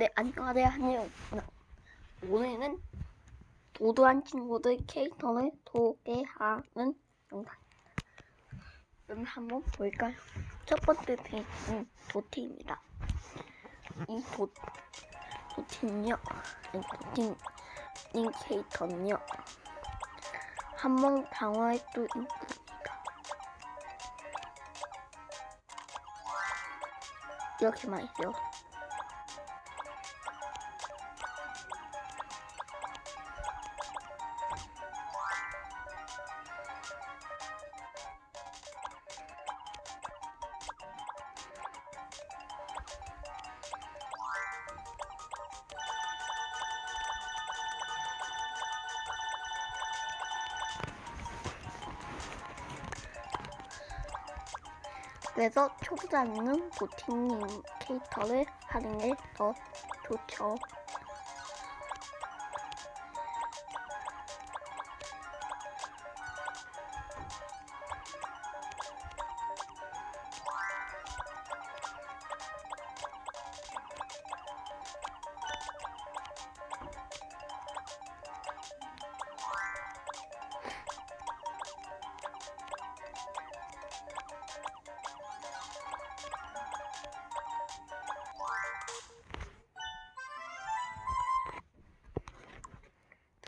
네, 안녕하세요. 오늘은 도도한 친구들 캐릭터를 소개하는 영상. 그럼 한번 볼까요? 첫 번째 데이트는 도티입니다. 이 도, 도티는요, 도티님 캐릭터는요, 한번 방어할 수 있습니다. 이렇게 말이죠. 그래서 초보자는 도티님 캐릭터를 하는 게 더 좋죠.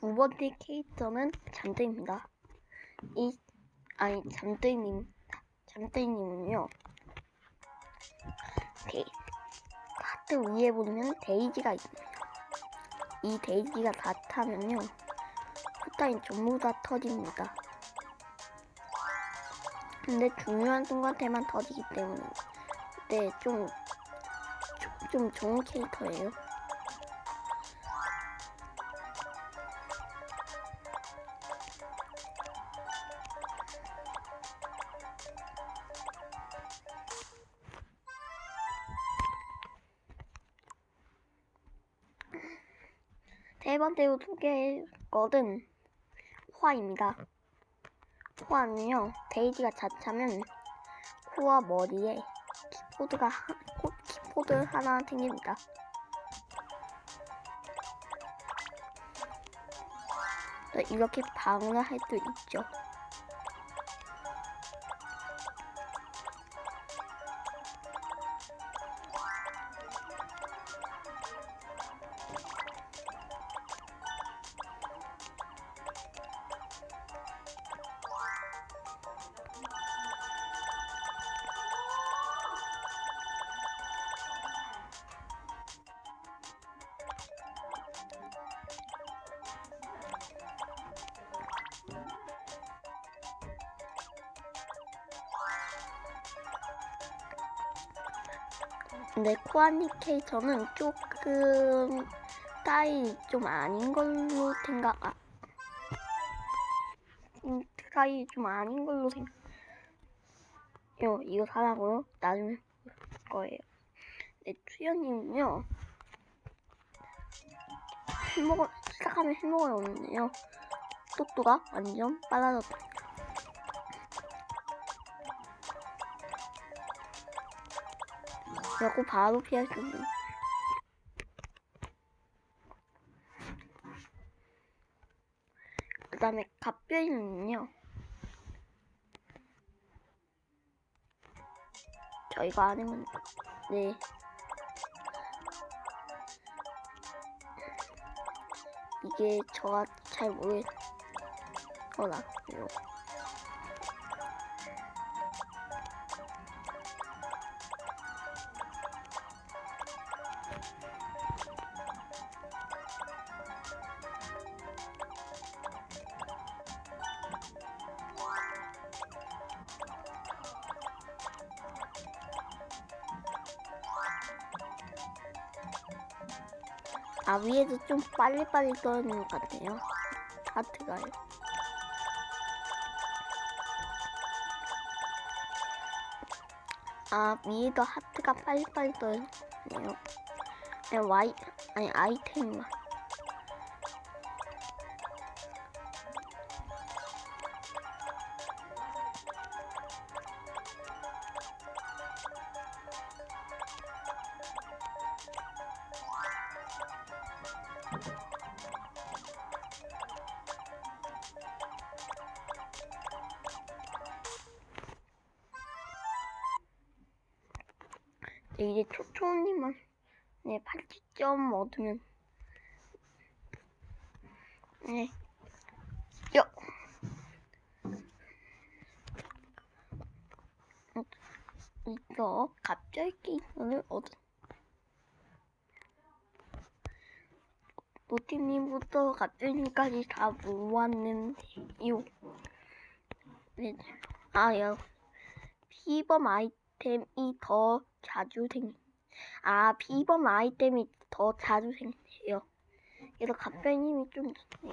두 번째 캐릭터는 잠들입니다. 이 아니 잠들님 잠들님은요. 데, 하트 위에 보면 데이지가 있어요. 이 데이지가 다 타면요. 포탄이 전부 다 터집니다. 근데 중요한 순간에만 터지기 때문에 네, 좀, 좀, 좀 좋은 캐릭터예요. 세 번째로 소개할 것은 호화입니다. 호화는요, 데이지가 자차면 호화 머리에 키보드가 하, 코- 키보드 하나 생깁니다. 네, 이렇게 방어를 할수 있죠. 근데 코아니케이터는 조금 스타일이 좀 아닌 걸로 생각, 아, 음, 스타일이 좀 아닌 걸로 생각. 요, 이거 사라고요? 나중에 볼 거예요. 네, 추연님은요, 햄버거, 시작하면 햄버거에 오는데요. 속도가 완전 빨라졌다. 그래고 바로 피할 수 있는. 그 다음에 갑별이는요. 저희가 아니면, 네. 이게 저가 잘 모르겠거라고요. 아 위에도 좀 빨리빨리 떨어지는 것 같아요. 하트가요 아 위에도 하트가 빨리빨리 떨어지네요. 그냥 와이 아니 아이템만 이제 초초님만 네 80점 얻으면 네 요. 어, 이거 갑자기 이거를 얻은 노티님부터 갑자기까지 다 모았는데요. 네. 아, 야. 피범 아이템이 더 자주 생, 아, 피범 아이템이 더 자주 생겨요. 그래서 갑자님이 좀, 네,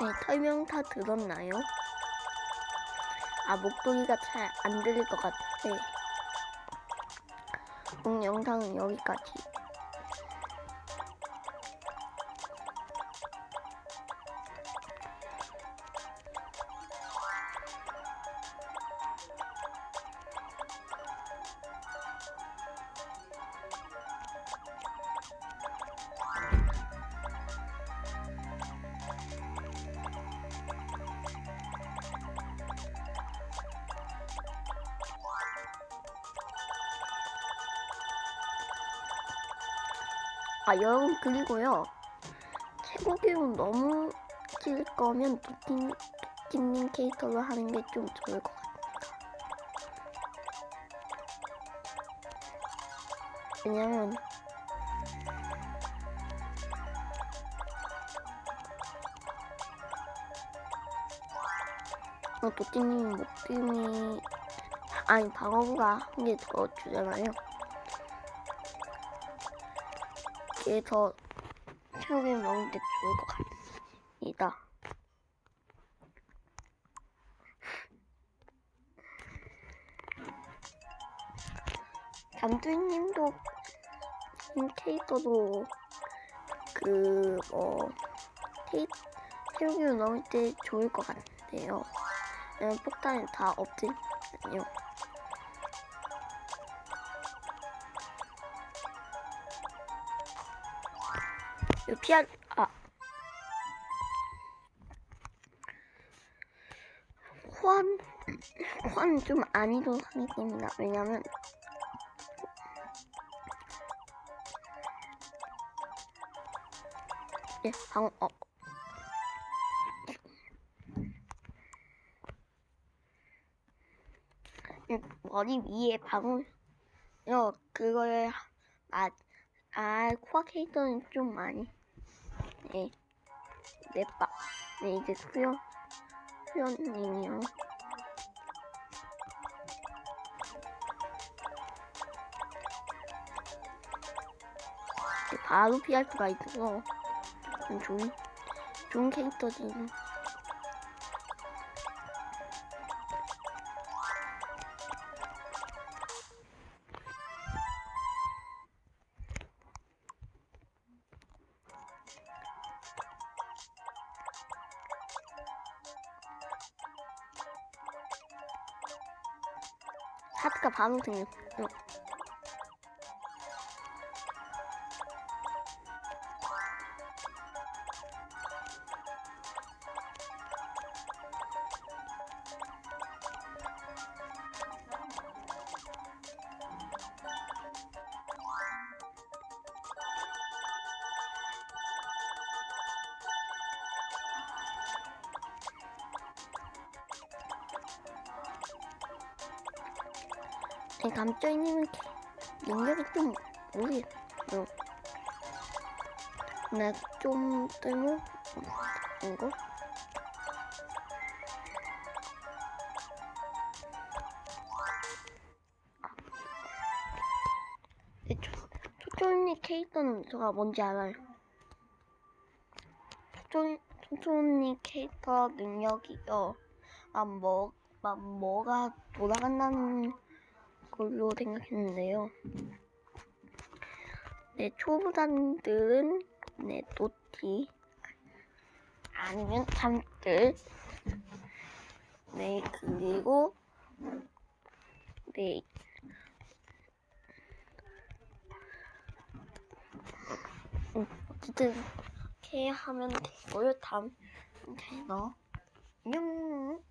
네, 설명 다 들었나요? 아, 목소리가 잘 안 들릴 것 같은데. 오늘 영상은 여기까지. 아, 여러분, 그리고요. 최고 기운 너무 길 거면 도끼, 도끼님 캐릭터로 하는 게 좀 좋을 것 같습니다. 왜냐면, 어, 도끼님 목숨이, 아니, 방어구가 한 개 더 주잖아요. 최고기 먹을 때 좋을 것 같습니다. 잠들님도 캐릭터도 그뭐 최고기 넣을 때 좋을 것 같은데요. 왜냐면 폭탄이 다 없으니까요. 이거 피할 아 호환 호환 좀 아니도록 하겠습니다. 왜냐면 예 방어 어. 이 머리 위에 방울 어 그거에 아, 아 코아 캐릭터는 좀 많이 네, 넷바. 네, 이제 수연, 수연님이요. 네, 바로 피할 수가 있어서 좀 좋은, 좋은 캐릭터지. 하트가 바로 생겼 어. 네, 감정님은 능력이 좀 모르겠어요. 나좀 뜨면 이거 네, 초, 초초니 캐릭터는 제가 뭔지 알아요. 초초, 초초니 캐릭터 능력이요. 맘뭐, 맘뭐가 돌아간다는 걸로 생각했는데요. 네, 초보자들은 네, 노티 아니면 잠들 네, 그리고 네, 음, 어쨌든 이렇게 하면 되고요. 다음 제너 안녕.